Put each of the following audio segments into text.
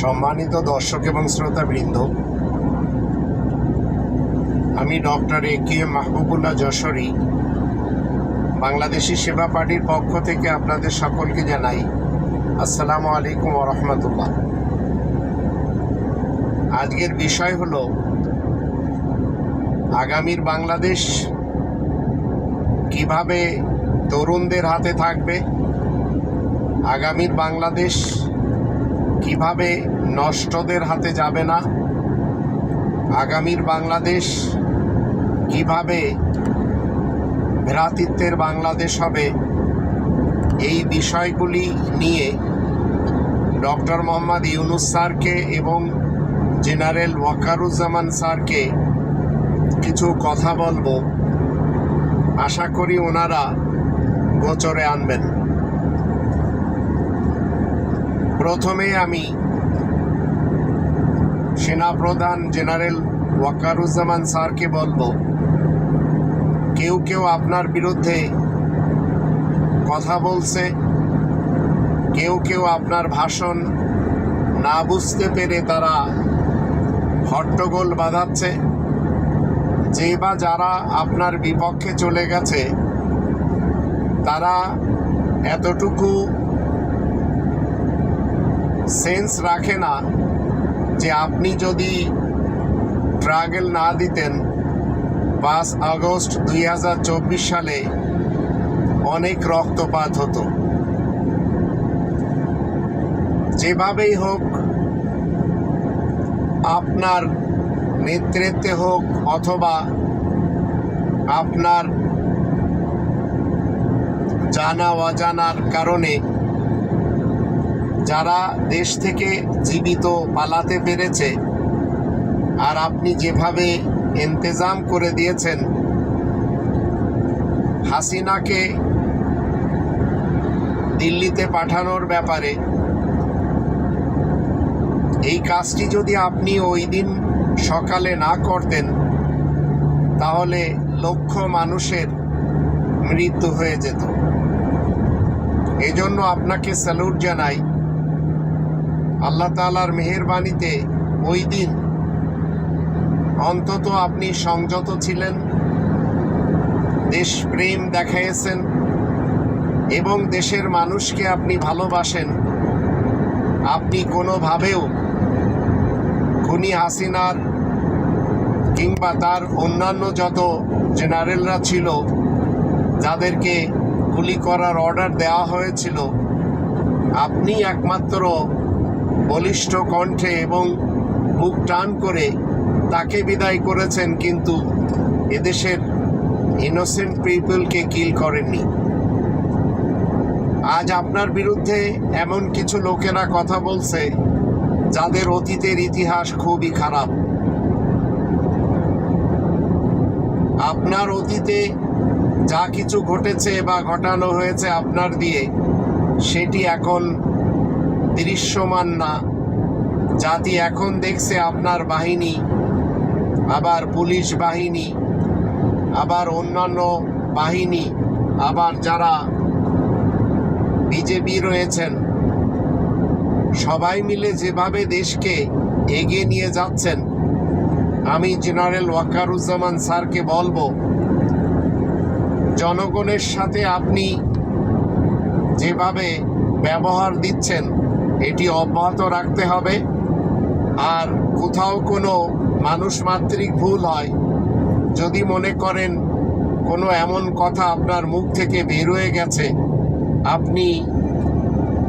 সম্মানিত দর্শক এবং শ্রোতাবৃন্দ, আমি doctor A K Mahbubullah Jashori, Bangladeshi Seba পার্টির পক্ষ থেকে আপনাদের সকলকে জানাই আসসালামু আলাইকুম রহমতুল্লাহ। আজকের বিষয় হলো, আগামীর বাংলাদেশ কীভাবে তরুণদের হাতে থাকবে, আগামীর বাংলাদেশ কীভাবে নষ্টদের হাতে যাবে না? আগামীর বাংলাদেশ কীভাবে ভ্রাতৃত্বের বাংলাদেশ হবে? এই বিষয়গুলি নিয়ে ডক্টর মোহাম্মদ ইউনুস স্যারকে এবং জেনারেল ওয়াকারুজ্জামান স্যারকে কিছু কথা বলব। আশা করি ওনারা গোচরে আনবেন। প্রথমে আমি সেনাপ্রধান জেনারেল ওয়াকারুজ্জামান স্যারকে বলব, কেউ কেউ আপনার বিরুদ্ধে কথা বলছে, কেউ কেউ আপনার ভাষণ না বুঝতে পেরে তারা হট্টগোল বাঁধাচ্ছে। যে বা যারা আপনার বিপক্ষে চলে গেছে, তারা এতটুকু সেন্স রাখে না যে আপনি যদি ট্রাগেল না দিতেন, পাঁচ আগস্ট দুই হাজার চব্বিশ সালে অনেক রক্তপাত হতো। যেভাবেই হোক, আপনার নেতৃত্বে হোক অথবা আপনার জানা অজানার কারণে যারা দেশ থেকে জীবিত পালাতে পেরেছে, আর আপনি যেভাবে ইন্তজাম করে দিয়েছেন, হাসিনাকে দিল্লিতে পাঠানোর ব্যাপারে, এই কাজটি যদি আপনি ওই দিন সকালে না করতেন, তাহলে লক্ষ মানুষের মৃত্যু হয়ে যেত। এজন্য আপনাকে স্যালুট জানাই আল্লাহ তালার মেহেরবানিতে ওই দিন অন্তত আপনি সংযত ছিলেন, দেশপ্রেম দেখাইয়েছেন এবং দেশের মানুষকে আপনি ভালোবাসেন। আপনি কোনোভাবেও খুনি হাসিনার কিংবা তার অন্যান্য যত জেনারেলরা ছিল, যাদেরকে গুলি করার অর্ডার দেওয়া হয়েছিল, আপনি একমাত্র বলিষ্ঠ কণ্ঠে এবং বুক টান করে তাকে বিদায় করেছেন, কিন্তু এদেশের ইনোসেন্ট পিপলকে কিল করেননি। আজ আপনার বিরুদ্ধে এমন কিছু লোকেরা কথা বলছে, যাদের অতীতের ইতিহাস খুবই খারাপ। আপনার অতীতে যা কিছু ঘটেছে বা ঘটানো হয়েছে আপনার দিয়ে, সেটি এখন দৃশ্যমান না। জাতি এখন দেখছে আপনার বাহিনী, আবার পুলিশ বাহিনী, আবার অন্যান্য বাহিনী, আবার যারা বিজেপি রয়েছেন। সবাই মিলে যেভাবে দেশকে এগিয়ে নিয়ে যাচ্ছেন, আমি জেনারেল ওয়াকারুজ্জামান স্যারকে বলব, জনগণের সাথে আপনি যেভাবে ব্যবহার দিচ্ছেন এটি অব্যাহত রাখতে হবে। আর কোথাও কোনো মানুষ মাত্রিক ভুল হয়, যদি মনে করেন কোনো এমন কথা আপনার মুখ থেকে বের হয়ে গেছে, আপনি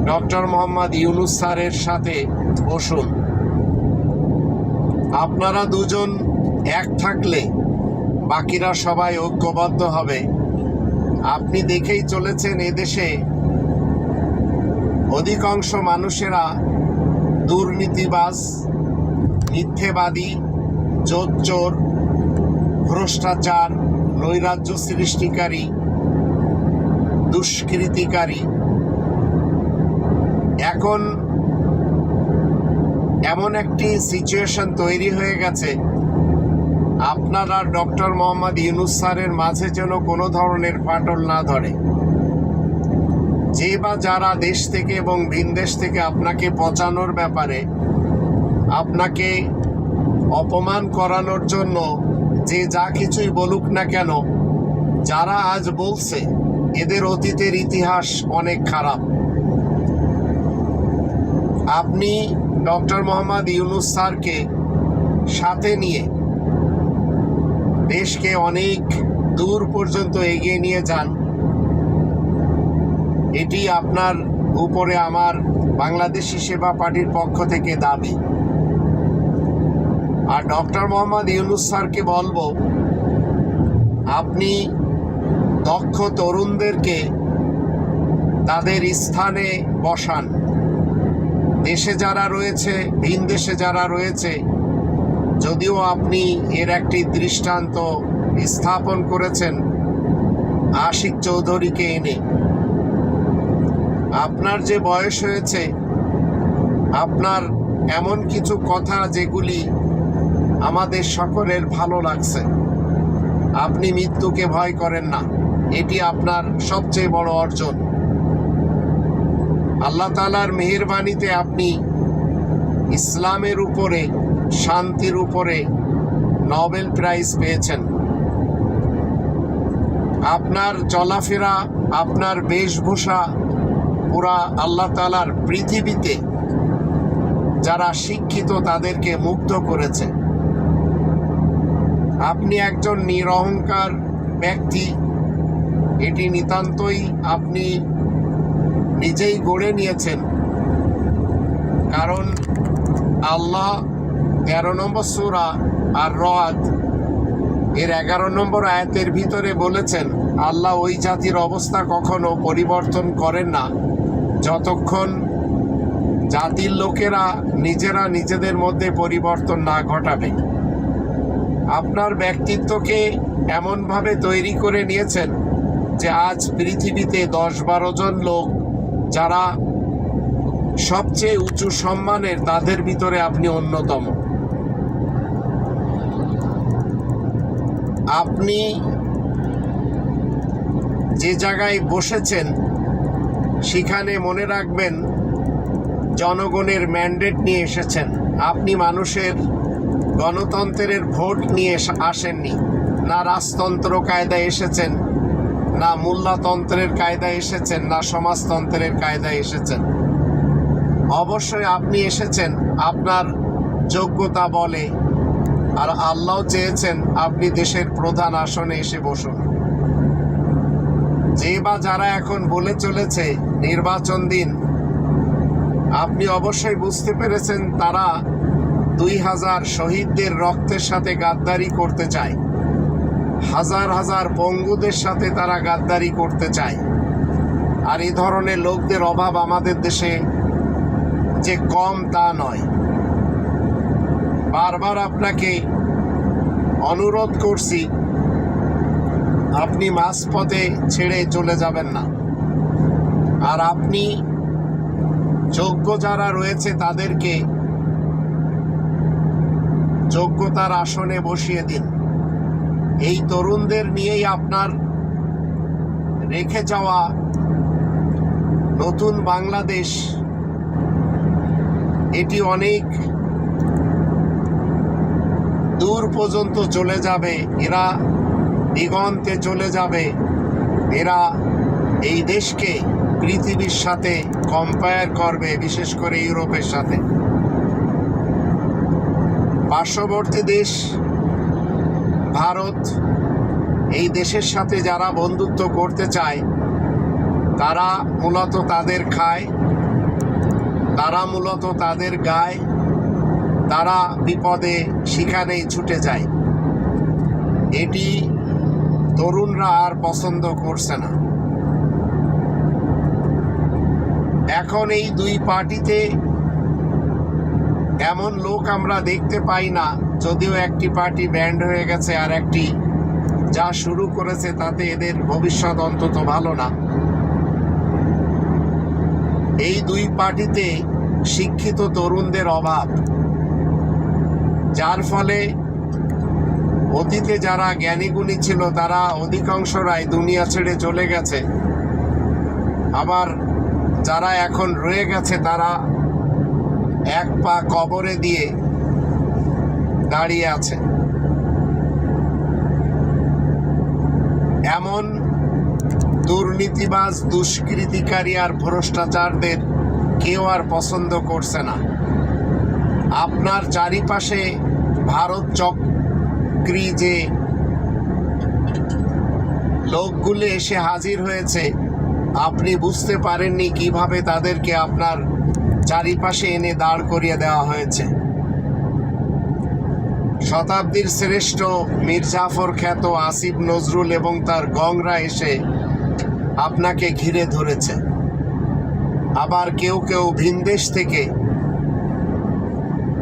ডক্টর মোহাম্মদ ইউনুস স্যারের সাথে বসুন। আপনারা দুজন এক থাকলে বাকিরা সবাই ঐক্যবদ্ধ হবে। আপনি দেখেই চলেছেন এদেশে অধিকাংশ মানুষেরা দুর্নীতিবাজ, মিথ্যেবাদী চোর ভ্রষ্টাচার, নৈরাজ্য সৃষ্টিকারী, দুষ্কৃতিকারী। এখন এমন একটি সিচুয়েশন তৈরি হয়ে গেছে, আপনারা ডক্টর মোহাম্মদ ইউনুস স্যারের মাঝে যেন কোনো ধরনের ফাটল না ধরে। যে বা যারা দেশ থেকে এবং ভিন দেশ থেকে আপনাকে পচানোর ব্যাপারে আপনাকে অপমান করানোর জন্য যে যা কিছুই বলুক না কেন, যারা আজ বলছে, এদের অতীতের ইতিহাস অনেক খারাপ। আপনি ডক্টর মোহাম্মদ ইউনুস স্যারকে সাথে নিয়ে দেশকে অনেক দূর পর্যন্ত এগিয়ে নিয়ে যান এটি আপনার উপরে আমার বাংলাদেশি সেবা পার্টির পক্ষ থেকে দাবি। আর ডক্টর মোহাম্মদ ইউনুস স্যারকে বলব, আপনি দক্ষ তরুণদেরকে তাদের স্থানে বসান। দেশে যারা রয়েছে, ভিন দেশে যারা রয়েছে, যদিও আপনি এর একটি দৃষ্টান্ত স্থাপন করেছেন, আশিক চৌধুরীকে এনে। আপনার যে বয়স হয়েছে, আপনার এমন কিছু কথা যেগুলি আমাদের সকলের ভালো লাগছে। আপনি মৃত্যুকে ভয় করেন না। এটি আপনার সবচেয়ে বড় অর্জন। আল্লাহ তালার মেহেরবানিতে আপনি ইসলামের উপরে, শান্তির উপরে নোবেল প্রাইজ পেয়েছেন। আপনার চলাফেরা, আপনার বেশভূষা পুরা আল্লাহ তালার পৃথিবীতে যারা শিক্ষিত তাদেরকে মুগ্ধ করেছে। আপনি একজন নিরহংকার ব্যক্তি, এটি নিতান্তই আপনি নিজেই গড়ে নিয়েছেন। কারণ আল্লাহ তেরো নম্বর সুরা আর রদ এর এগারো নম্বর আয়াতের ভিতরে বলেছেন, আল্লাহ ওই জাতির অবস্থা কখনো পরিবর্তন করেন না। যতক্ষণ জাতির লোকেরা নিজেরা নিজেদের মধ্যে পরিবর্তন না ঘটাবে, আপনার ব্যক্তিত্বকে এমনভাবে তৈরি করে নিয়েছেন যে আজ পৃথিবীতে দশ বারো জন লোক যারা সবচেয়ে উঁচু সম্মানের তাদের ভিতরে আপনি অন্যতম। আপনি যে জায়গায় বসেছেন সেখানে মনে রাখবেন, জনগণের ম্যান্ডেট নিয়ে এসেছেন। আপনি মানুষের গণতন্ত্রের ভোট নিয়ে আসেননি। না রাজতন্ত্র কায়দায় এসেছেন, না মূল্যতন্ত্রের কায়দায় এসেছেন, না সমাজতন্ত্রের কায়দায় এসেছেন। অবশ্যই আপনি এসেছেন, আপনার যোগ্যতা বলে। আর আল্লাহ চেয়েছেন আপনি দেশের প্রধান আসনে এসে বসুন। যে বা যারা এখন বলে চলেছে নির্বাচন দিন। আপনি অবশ্যই বুঝতে পেরেছেন তারা দুই হাজার শহীদদের রক্তের সাথে গাদ্দারি করতে চায়। হাজার হাজার পঙ্গুদের সাথে তারা গাদ্দারি করতে চায়। আর এই ধরনের লোকদের অভাব আমাদের দেশে যে কম তা নয়। বারবার আপনাকে অনুরোধ করছি, আপনি মাঝপথে ছেড়ে চলে যাবেন না। আর আপনি যোগ্য যারা রয়েছে তাদেরকে যোগ্যতার আসনে বসিয়ে দিন। এই তরুণদের নিয়েই আপনার রেখে যাওয়া নতুন বাংলাদেশ, এটি অনেক দূর পর্যন্ত চলে যাবে। এরা দিগন্তে চলে যাবে। এরা এই দেশকে পৃথিবীর সাথে কম্পেয়ার করবে, বিশেষ করে ইউরোপের সাথে। পার্শ্ববর্তী দেশ, ভারত, এই দেশের সাথে যারা বন্ধুত্ব করতে চায়, তারা মূলত তাদের খায়, তারা মূলত তাদের গায়, তারা বিপদে সেখানেই ছুটে যায়। এটি তরুণরা আর পছন্দ করছে না। এখন এই দুই পার্টিতে এমন লোক আমরা দেখতে পাই না, যদিও একটি পার্টি ব্যান্ড হয়ে গেছে আর একটি যা শুরু করেছে তাতে এদের ভবিষ্যৎ অন্তত ভালো না। এই দুই পার্টিতে শিক্ষিত তরুণদের অভাব, যার ফলে অতীতে যারা জ্ঞানীগুণী ছিল তারা অধিকাংশরাই দুনিয়া ছেড়ে চলে গেছে। আবার যারা এখন রয়ে গেছে তারা এক পা কবরে দিয়ে দাঁড়িয়ে আছে। এমন দুর্নীতিবাজ, দুষ্কৃতিকারী আর ভ্রষ্টাচারদের কেউ আর পছন্দ করছে না। আপনার চারিপাশে ভারত চক্রি যে লোকগুলি এসে হাজির হয়েছে আপনি বুঝতে পারেননি কীভাবে তাদেরকে আপনার চারিপাশে এনে দাঁড় করিয়ে দেওয়া হয়েছে। শতাব্দীর শ্রেষ্ঠ মীর জাফর খ্যাত আসিফ নজরুল এবং তার গংরা এসে আপনাকে ঘিরে ধরেছে। আবার কেউ কেউ ভিনদেশ থেকে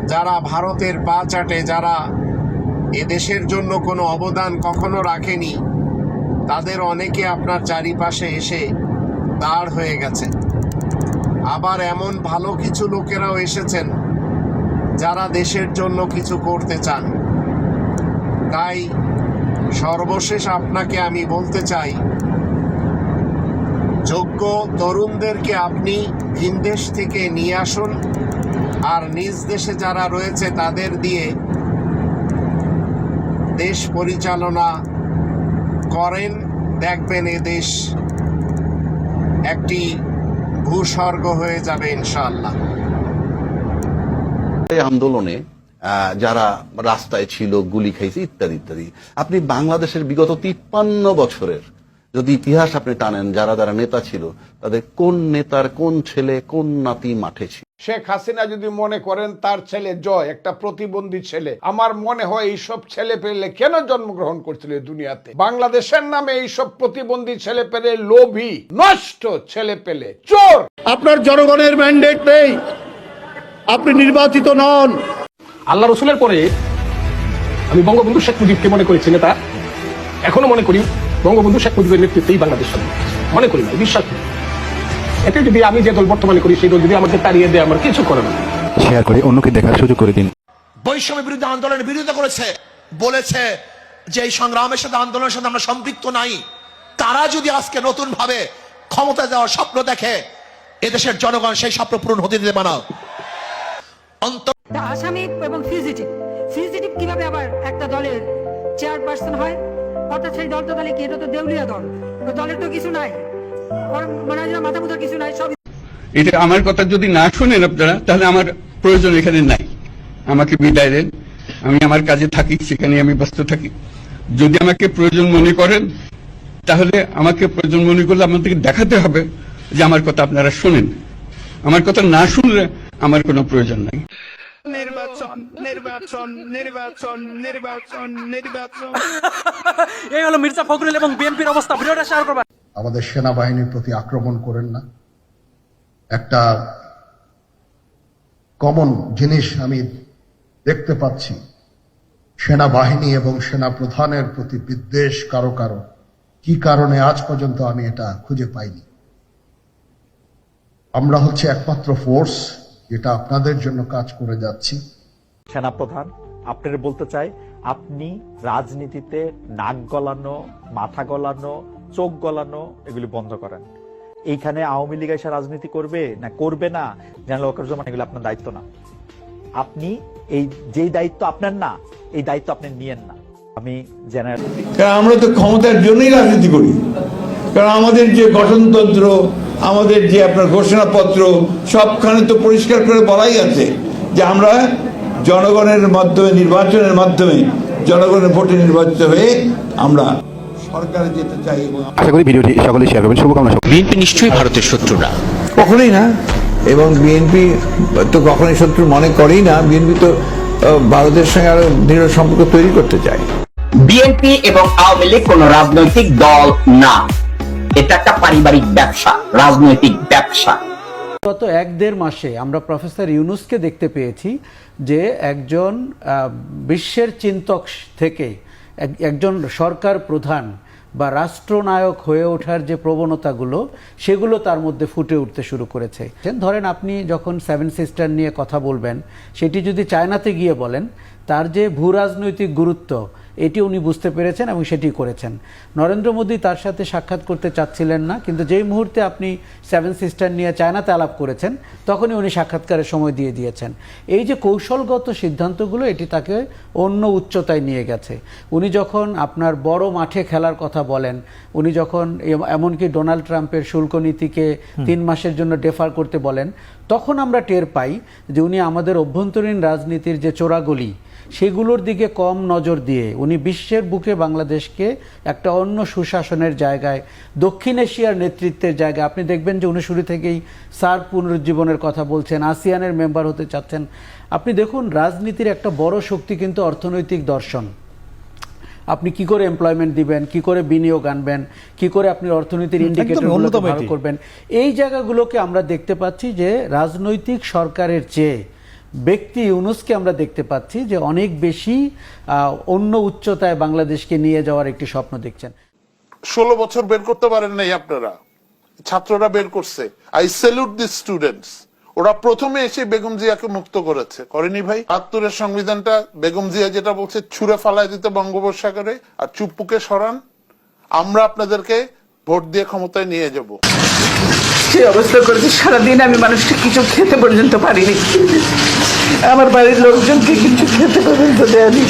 যারা ভারতের পা চাটে, যারা এদেশের জন্য কোনো অবদান কখনো রাখেনি, তাদের অনেকে আপনার চারিপাশে এসে দাঁড় হয়ে গেছে। আবার এমন ভালো কিছু লোকেরাও এসেছেন, যারা দেশের জন্য কিছু করতে চান। তাই সর্বশেষ আপনাকে আমি বলতে চাই, যোগ্য তরুণদেরকে আপনি ভিনদেশ থেকে নিয়ে আসুন, আর নিজ দেশে যারা রয়েছে তাদের দিয়ে দেশ পরিচালনা করেন, দেখবেন এ দেশ একটি ভূস্বর্গ হয়ে যাবে ইনশাআল্লাহ। আন্দোলনে যারা রাস্তায় ছিল, গুলি খাইছে, ইত্যাদি ইত্যাদি, আপনি বাংলাদেশের বিগত তিপ্পান্ন বছরের যদি ইতিহাস আপনি টানেন, যারা যারা নেতা ছিল, তাদের কোন নেতার কোন ছেলে, কোন নাতি মাঠে ছিল? শেখ হাসিনা যদি মনে করেন তার ছেলে জয় একটা প্রতিবন্ধী ছেলে আমার মনে হয় এইসব ছেলে পেলে কেন জন্মগ্রহণ করছিল এই দুনিয়াতে? বাংলাদেশের নামে এইসব প্রতিবন্ধী ছেলে পেলে লোভী নষ্ট ছেলে পেলে চোর! আপনার জনগণের ম্যান্ডেট নেই। আপনি নির্বাচিত নন। আল্লাহ রসুলের পরে আমি বঙ্গবন্ধু শেখ মুজিবকে মনে করেছি নেতা এখনও মনে করি বঙ্গবন্ধু শেখ মুজিবের নেতৃত্বেই বাংলাদেশ মনে করি না বিশ্বাস করি এতে যদি আমি যে দল বর্তমানে করি সেই দল যদি আমাকে তাড়িয়ে দেয় আমার কিছু করে না। শেয়ার করে অন্যকে দেখার সুযোগ করে দিন। বৈষম্য বিরুদ্ধে আন্দোলনের বিরোধিতা করেছে বলেছে যে এই সংগ্রামের সাথে আন্দোলনের সাথে আমরা সম্পৃক্ত নাই। তারা যদি আজকে নতুন ভাবে ক্ষমতা দেওয়ার স্বপ্ন দেখে এদেশের জনগণ সেই স্বপ্ন পূরণ হতে দিতে পারে অন্তর আসামি এবং ফিউজিটিভ ফিউজিটিভ কীভাবে আবার একটা দলের চেয়ারপারসন হয়? অর্থাৎ সেই দল তো তাহলে কি এটা তো দেউলিয়া দল। দলের তো কিছু নাই। মনে হয় মাথা মুথা কিছু নাই সব এটা আমার কথা যদি না শোনেন আপনারা তাহলে আমার প্রয়োজন এখানে নাই। আমাকে বিদায় দেন। আমি আমার কাজে থাকি সেখানে আমি ব্যস্ত থাকি। যদি আমাকে প্রয়োজন মনে করেন তাহলে আমাকে প্রয়োজন মনে করলে আপনাদেরকে দেখাতে হবে যে আমার কথা আপনারা শোনেন। আমার কথা না শুনলে আমার কোনো প্রয়োজন নাই। নির্বাচন নির্বাচন নির্বাচন নির্বাচন নির্বাচন। এই হলো মির্জা ফখরুল এবং বিএনপির অবস্থা। ভিডিওটা শেয়ার করবেন। আমাদের সেনাবাহিনীর প্রতি আক্রমণ করেন না। একটা কমন জিনিস আমি দেখতে পাচ্ছি, সেনাবাহিনী এবং সেনা প্রধানের প্রতি বিদ্বেষ কারও কারও। কি কারণে আজ পর্যন্ত আমি এটা খুঁজে পাইনি? আমরা হচ্ছে একমাত্র ফোর্স যেটা আপনাদের জন্য কাজ করে যাচ্ছি। সেনাপ্রধান, আপনার বলতে চাই, আপনি রাজনীতিতে নাক গলানো, মাথা গলানো চোখ গলানো এগুলি বন্ধ করেন। এইখানে আওয়ামী লীগ এসে রাজনীতি করবে না করবে না, জেনারেল ওয়াকারুজ্জামান এগুলো আপনার দায়িত্ব না। আপনি এই যেই দায়িত্ব আপনার না, এই দায়িত্ব আপনি নিয়েন না। আমি জেনারেল কারণ আমরা তো ক্ষমতার জন্যই রাজনীতি করি। কারণ আমাদের যে গঠনতন্ত্র, আমাদের যে আপনার ঘোষণাপত্র, সবখানে তো পরিষ্কার করে বলাই আছে যে আমরা জনগণের মাধ্যমে, নির্বাচনের মাধ্যমে, জনগণের ভোটে নির্বাচিত হয়ে আমরা সরকারে যেতে চাই এবং আশা করি ভিডিওটি সকলে শেয়ার করবেন। শুভকামনা বিএনপি নিশ্চয়ই ভারতের শত্রু না কখনোই না। এবং বিএনপি তো কখনোই শত্রু মনে করেই না। বিএনপি তো ভারতের সঙ্গে আরও দৃঢ় সম্পর্ক তৈরি করতে চায়। বিএনপি এবং আওয়ামী লীগ কোন রাজনৈতিক দল না। এটা একটা পারিবারিক ব্যবসা রাজনৈতিক ব্যবসা। গত এক দেড় মাসে আমরা প্রফেসর ইউনুসকে দেখতে পেয়েছি যে একজন আহ, বিশ্বের চিন্তক থেকে একজন সরকার প্রধান বা রাষ্ট্রনায়ক হয়ে ওঠার যে প্রবণতাগুলো, সেগুলো তার মধ্যে ফুটে উঠতে শুরু করেছে। ধরেন আপনি যখন সেভেন সিস্টার নিয়ে কথা বলবেন, সেটি যদি চায়নাতে গিয়ে বলেন, তার যে ভূরাজনৈতিক গুরুত্ব এটি উনি বুঝতে পেরেছেন এবং সেটি করেছেন। নরেন্দ্র মোদী তার সাথে সাক্ষাৎ করতে চাচ্ছিলেন না কিন্তু যেই মুহূর্তে আপনি সেভেন সিস্টার নিয়ে চায়নাতে আলাপ করেছেন তখনই উনি সাক্ষাৎকারের সময় দিয়ে দিয়েছেন। এই যে কৌশলগত সিদ্ধান্তগুলো এটি তাকে অন্য উচ্চতায় নিয়ে গেছে। উনি যখন আপনার বড় মাঠে খেলার কথা বলেন উনি যখন এমনকি ডোনাল্ড ট্রাম্পের শুল্ক নীতিকে তিন মাসের জন্য ডেফার করতে বলেন তখন আমরা টের পাই যে উনি আমাদের অভ্যন্তরীণ রাজনীতির যে চোরাগলি সেগুলোর দিকে কম নজর দিয়ে উনি বিশ্বের বুকে বাংলাদেশকে একটা অন্য সুশাসনের জায়গায় দক্ষিণ এশিয়ার নেতৃত্বের জায়গায়। আপনি দেখবেন যে উনি শুরু থেকেই সার্ক পুনরুজ্জীবনের কথা বলছেন আসিয়ানের মেম্বার হতে চাচ্ছেন। আপনি দেখুন রাজনীতির একটা বড় শক্তি কিন্তু অর্থনৈতিক দর্শন। আপনি কি করে এমপ্লয়মেন্ট দিবেন কি করে বিনিয়োগ আনবেন কি করে আপনি অর্থনীতির ইন্ডিকেটর করবেন এই জায়গাগুলোকে আমরা দেখতে পাচ্ছি যে রাজনৈতিক সরকারের চেয়ে ব্যক্তি ইউনুসকে আমরা দেখতে পাচ্ছি যে অনেক বেশি অন্য উচ্চতায় বাংলাদেশকে নিয়ে যাওয়ার একটি স্বপ্ন দেখছেন। ষোলো বছর বের করতে পারেন নাই আপনারা। ছাত্ররা বের করছে। আই স্যালুট দি স্টুডেন্টস ওরা প্রথমে এসে বেগম জিয়াকে মুক্ত করেছে। করেনি ভাই? আত্মরের সংবিধানটা বেগম জিয়া যেটা বলছে, ছুঁড়ে ফালাই দিতে বঙ্গোপসাগরে। আর চুপ্পুকে সরান। আমরা আপনাদেরকে ভোট দিয়ে ক্ষমতায় নিয়ে যাব। যে অবস্থা করেছে। সারাদিন আমি মানুষটা কিছু খেতে পর্যন্ত পারিনি। আমার বাড়ির লোকজনকে কিছু খেতে পর্যন্ত দেয়নি।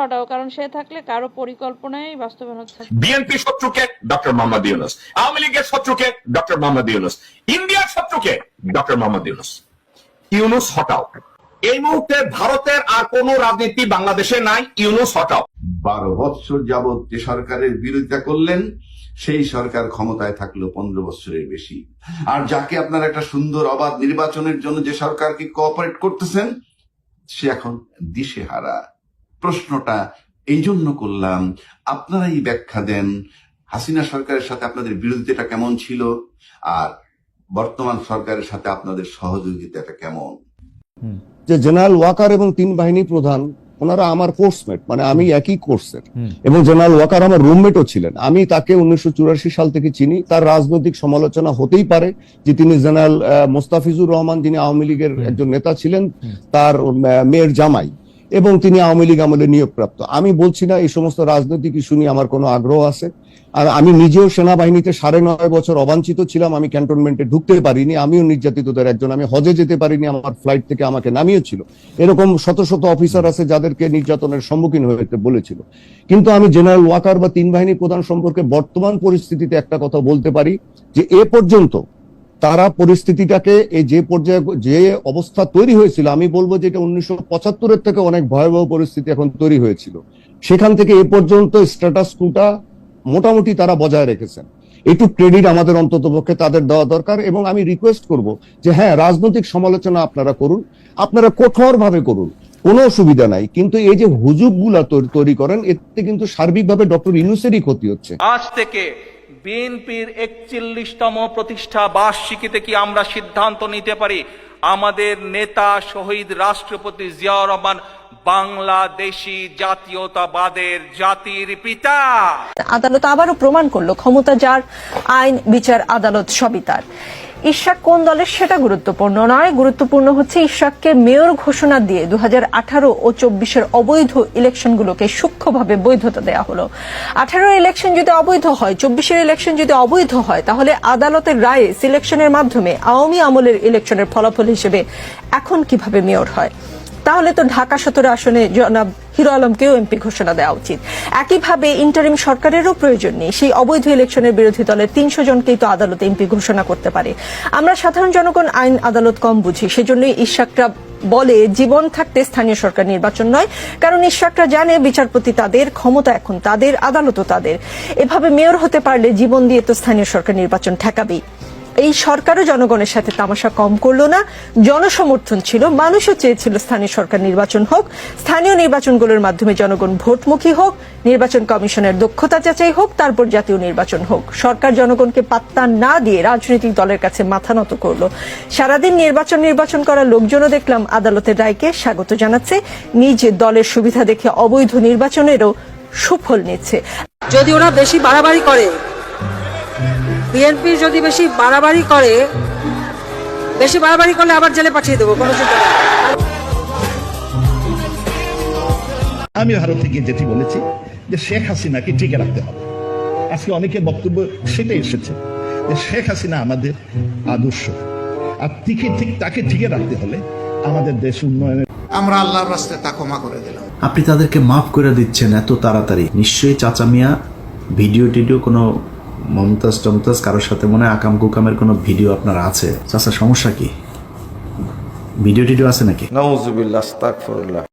হটাও কারণ সে থাকলে কারও পরিকল্পনায় বাস্তবায়ন হচ্ছে বিএনপি শত্রুকে ডক্টর মোহাম্মদ ইউনুস আওয়ামী লীগের শত্রুকে ডক্টর মোহাম্মদ ইউনুস ইন্ডিয়ার শত্রুকে ডক্টর মোহাম্মদ ইউনুস। ইউনুস হটাও। এই মুহূর্তে ভারতের আর কোন রাজনীতি বাংলাদেশে নাই। ইউনুস হটাও। বারো বৎসর যাবৎ যে সরকারের বিরোধিতা করলেন সেই সরকার ক্ষমতায় থাকল পনেরো বছরের বেশি। আর যাকে আপনার একটা সুন্দর অবাধ নির্বাচনের জন্য যে সরকারকে কোঅপারেট করতেছেন সে এখন দিশেহারা। প্রশ্নটা এই জন্য করলাম আপনারাই ব্যাখ্যা দেন হাসিনা সরকারের সাথে আপনাদের বিরোধিতাটা কেমন ছিল আর বর্তমান সরকারের সাথে আপনাদের সহযোগিতাটা কেমন? যে জেনারেল ওয়াকার এবং তিন বাহিনী প্রধান ওনারা আমার কোর্সমেট মানে আমি একই কোর্সের এবং জেনারেল ওয়াকার আমার রুমমেটও ছিলেন। আমি তাকে উনিশশো চুরাশি সাল থেকে চিনি। তার রাজনৈতিক সমালোচনা হতেই পারে যে তিনি জেনারেল মোস্তাফিজুর রহমান যিনি আওয়ামী লীগের একজন নেতা ছিলেন তার মেয়ের জামাই। এবং তিনি আওয়ামী লীগ আমলে নিয়োগপ্রাপ্ত। আমি বলছি না এই সমস্ত রাজনৈতিক ইস্যু নিয়ে আমার কোনো আগ্রহ আছে। আর আমি নিজেও সেনাবাহিনীতে সাড়ে নয় বছর অবাঞ্ছিত ছিলাম, আমি ক্যান্টনমেন্টে ঢুকতে পারিনি, আমিও নির্যাতিতদের একজন, আমি হজে যেতে পারিনি, আমার ফ্লাইট থেকে আমাকে নামিয়েছিল। এরকম শত শত অফিসার আছে যাদেরকে নির্যাতনের সম্মুখীন হতে বলেছিল। কিন্তু আমি জেনারেল ওয়াকার বা তিন বাহিনী প্রধান সম্পর্কে বর্তমান পরিস্থিতিতে একটা কথা বলতে পারি, যে এ পর্যন্ত তারা পরিস্থিতিটাকে এই যে পর্যায়ে, যে অবস্থা তৈরি হয়েছিল, আমি বলব যে এটা উনিশশো পঁচাত্তরের থেকে অনেক ভয়াবহ পরিস্থিতি এখন তৈরি হয়েছিল। সেখান থেকে এ পর্যন্ত স্ট্যাটাস কুটা মোটামুটি তারা বজায় রেখেছেন। একটু ক্রেডিট আমাদের অন্তত পক্ষে তাদের দেওয়া দরকার এবং আমি রিকোয়েস্ট করব যে হ্যাঁ রাজনৈতিক সমালোচনা আপনারা করুন, আপনারা কঠোর ভাবে করুন, কোনো অসুবিধা নাই, কিন্তু এই যে হুজুগগুলা তৈরি করেন, এতে কিন্তু সার্বিকভাবে ডক্টর ইনুসেরই ক্ষতি হচ্ছে। আজ থেকে বিএনপির একচল্লিশতম প্রতিষ্ঠা বার্ষিকীতে কি আমরা সিদ্ধান্ত নিতে পারি? আমাদের নেতা শহীদ রাষ্ট্রপতি জিয়াউর রহমান বাংলাদেশি জাতীয়তাবাদের জাতির পিতা। আদালত আবারও প্রমাণ করল ক্ষমতা যার, আইন, বিচার, আদালত সবই তার। কোন দলের সেটা গুরুত্বপূর্ণ নয়। গুরুত্বপূর্ণ হচ্ছে মেয়র ঘোষণা দিয়ে দু আঠারো ও চব্বিশের অবৈধ ইলেকশনগুলোকে সূক্ষ্মভাবে বৈধতা দেওয়া হলো। আঠারোর ইলেকশন যদি অবৈধ হয়, চব্বিশের ইলেকশন যদি অবৈধ হয়, তাহলে আদালতের রায়ে সিলেকশনের মাধ্যমে আওয়ামী আমলের ইলেকশনের ফলাফল হিসেবে এখন কীভাবে মেয়র হয়? তাহলে তো ঢাকা সতেরো আসনে জনাব হিরো আলমকেও এমপি ঘোষণা দেওয়া উচিত। একইভাবে ইন্টারিম সরকারেরও প্রয়োজন নেই। সেই অবৈধ ইলেকশনের বিরোধী দলের তিনশো জনকেই তো আদালতে এমপি ঘোষণা করতে পারে। আমরা সাধারণ জনগণ আইন আদালত কম বুঝি। সেজন্যই ইশাকরা বলে, জীবন থাকতে স্থানীয় সরকার নির্বাচন নয়। কারণ ইশাকরা জানে বিচারপতি তাদের, ক্ষমতা এখন তাদের আদালতও তাদের। এভাবে মেয়র হতে পারলে জীবন দিয়ে তো স্থানীয় সরকার নির্বাচন ঠেকাবেই। এই সরকারও জনগণের সাথে তামাশা কম করল না। জনসমর্থন ছিল, মানুষও চেয়েছিল স্থানীয় সরকার নির্বাচন হোক। স্থানীয় নির্বাচনগুলোর মাধ্যমে জনগণ ভোটমুখী হোক। নির্বাচন কমিশনের দক্ষতা যাচাই হোক, তারপর জাতীয় নির্বাচন হোক। সরকার জনগণকে পাত্তা না দিয়ে রাজনৈতিক দলের কাছে মাথা নত করল। সারাদিন নির্বাচন নির্বাচন করা লোকজনও দেখলাম আদালতের রায়কে স্বাগত জানাচ্ছে। নিজ দলের সুবিধা দেখে অবৈধ নির্বাচনেরও সুফল নিচ্ছে। যদি ওরা বেশি বাড়াবাড়ি করে বিএনপি যদি বেশি বাড়াবাড়ি করে বেশি বাড়াবাড়ি করলে আবার জেলে পাঠিয়ে দেবো কোনো চিন্তা আমি ভারতে গিয়ে যেটি বলেছি যে শেখ হাসিনাকে টিকে রাখতে হবে। আজকে অনেকের বক্তব্য সেটাই এসেছে যে শেখ হাসিনা আমাদের আদর্শ। আর টিকে ঠিক তাকে টিকে রাখতে হলে আমাদের দেশ উন্নয়নের আমরা আল্লাহর রাস্তায় তা ক্ষমা করে দিলাম। আপনি তাদেরকে মাফ করে দিচ্ছেন এত তাড়াতাড়ি। নিশ্চয়ই চাচা মিয়া ভিডিও টিডিও কোনো মমতাজ টমতাজ, কারোর সাথে মনে হয় আকাম কুকামের কোনো ভিডিও আপনার আছে? চাষা সমস্যা কি? ভিডিও টিডিও আছে নাকি? আস্তাগফিরুল্লাহ।